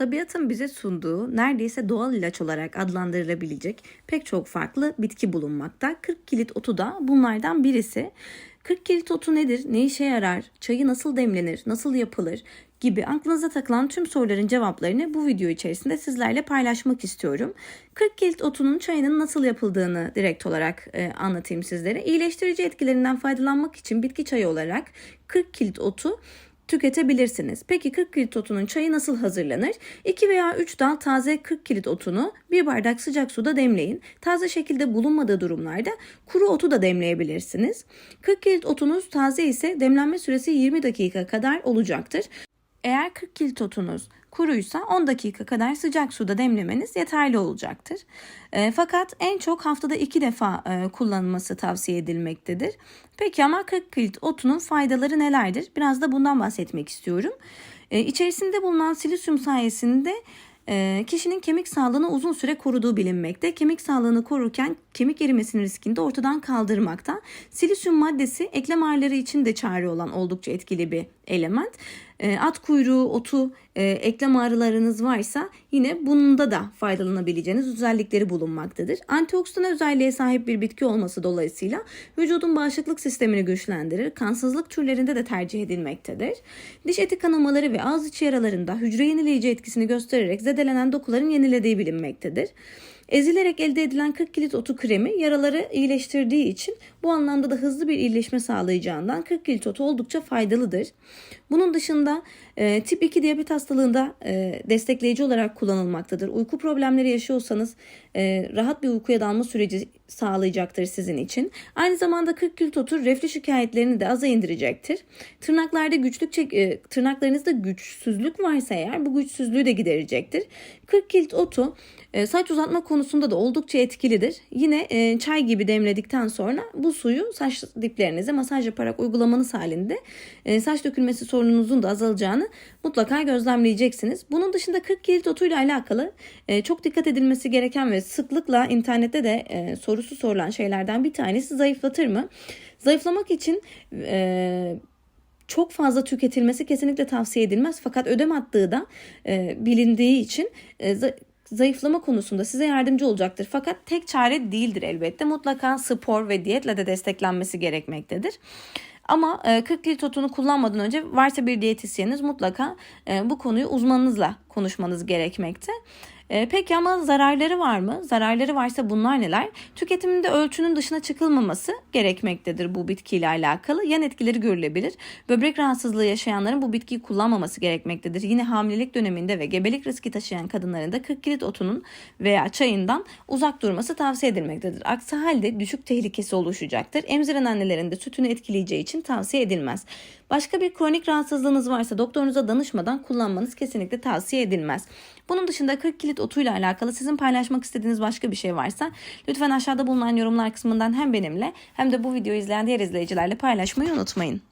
tabiatın bize sunduğu neredeyse doğal ilaç olarak adlandırılabilecek pek çok farklı bitki bulunmakta. 40 kilit otu da bunlardan birisi. 40 kilit otu nedir? Ne işe yarar? Çayı nasıl demlenir? Nasıl yapılır? gibi aklınıza takılan tüm soruların cevaplarını bu video içerisinde sizlerle paylaşmak istiyorum. 40 kilit otunun çayının nasıl yapıldığını direkt olarak e, anlatayım sizlere. İyileştirici etkilerinden faydalanmak için bitki çayı olarak 40 kilit otu tüketebilirsiniz. Peki 40 kilit otunun çayı nasıl hazırlanır? 2 veya 3 dal taze 40 kilit otunu bir bardak sıcak suda demleyin. Taze şekilde bulunmadığı durumlarda kuru otu da demleyebilirsiniz. 40 kilit otunuz taze ise demlenme süresi 20 dakika kadar olacaktır. Eğer 40 kilit otunuz kuruysa 10 dakika kadar sıcak suda demlemeniz yeterli olacaktır. E, fakat en çok haftada 2 defa e, kullanılması tavsiye edilmektedir. Peki ama 40 kilit otunun faydaları nelerdir? Biraz da bundan bahsetmek istiyorum. E, içerisinde bulunan silisyum sayesinde e, kişinin kemik sağlığını uzun süre koruduğu bilinmekte. Kemik sağlığını korurken kemik erimesinin riskini de ortadan kaldırmakta. Silisyum maddesi eklem ağrıları için de çare olan oldukça etkili bir element. E, At kuyruğu, otu, e, eklem ağrılarınız varsa yine bunda da faydalanabileceğiniz özellikleri bulunmaktadır. Antioksidan özelliğe sahip bir bitki olması dolayısıyla vücudun bağışıklık sistemini güçlendirir. Kansızlık türlerinde de tercih edilmektedir. Diş eti kanamaları ve ağız içi yaralarında hücre yenileyici etkisini göstererek zedelenen dokuların yenilediği bilinmektedir. Ezilerek elde edilen 40 kilit otu kremi yaraları iyileştirdiği için bu anlamda da hızlı bir iyileşme sağlayacağından 40 kilit otu oldukça faydalıdır. Bunun dışında e, tip 2 diyabet hastalığında e, destekleyici olarak kullanılmaktadır. Uyku problemleri yaşıyorsanız e, rahat bir uykuya dalma süreci sağlayacaktır sizin için. Aynı zamanda 40 kilit otu reflü şikayetlerini de aza indirecektir. Tırnaklarda güçlük çek, e, tırnaklarınızda güçsüzlük varsa eğer bu güçsüzlüğü de giderecektir. 40 kilit otu e, saç uzatma konusunda da oldukça etkilidir. Yine e, çay gibi demledikten sonra bu suyu saç diplerinize masaj yaparak uygulamanız halinde e, saç dökülmesi sorununuzun da azalacağını mutlaka gözlemleyeceksiniz. Bunun dışında 40 kilit otuyla alakalı e, çok dikkat edilmesi gereken ve sıklıkla internette de e, sorusu sorulan şeylerden bir tanesi zayıflatır mı? Zayıflamak için e, çok fazla tüketilmesi kesinlikle tavsiye edilmez. Fakat ödem attığı da e, bilindiği için e, zayıflama konusunda size yardımcı olacaktır. Fakat tek çare değildir elbette. Mutlaka spor ve diyetle de desteklenmesi gerekmektedir. Ama 40 litre otunu kullanmadan önce varsa bir diyetisyeniniz mutlaka bu konuyu uzmanınızla konuşmanız gerekmekte. E, peki ama zararları var mı? Zararları varsa bunlar neler? Tüketiminde ölçünün dışına çıkılmaması gerekmektedir bu bitkiyle alakalı. Yan etkileri görülebilir. Böbrek rahatsızlığı yaşayanların bu bitkiyi kullanmaması gerekmektedir. Yine hamilelik döneminde ve gebelik riski taşıyan kadınların da 40 kilit otunun veya çayından uzak durması tavsiye edilmektedir. Aksi halde düşük tehlikesi oluşacaktır. Emziren annelerin de sütünü etkileyeceği için tavsiye edilmez. Başka bir kronik rahatsızlığınız varsa doktorunuza danışmadan kullanmanız kesinlikle tavsiye edilmez. Bunun dışında 40 kilit otuyla alakalı sizin paylaşmak istediğiniz başka bir şey varsa lütfen aşağıda bulunan yorumlar kısmından hem benimle hem de bu videoyu izleyen diğer izleyicilerle paylaşmayı unutmayın.